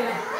Amen.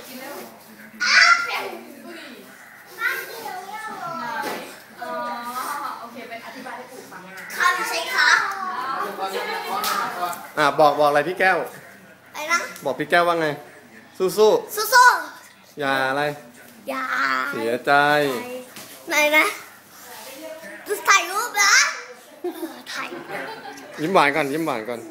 อนดูก่อนดูก่อนอะบอกบอกอะไรพี่แก้วไอ้นะ บอกพี่แก้วว่าไง สู้สู้ๆอย่าอะไรๆอย่า เสียใจ ไหนนะจะถ่ายรูปนะเออถ่ายยิ้มหวานก่อนยิ้มหวานก่อนถ่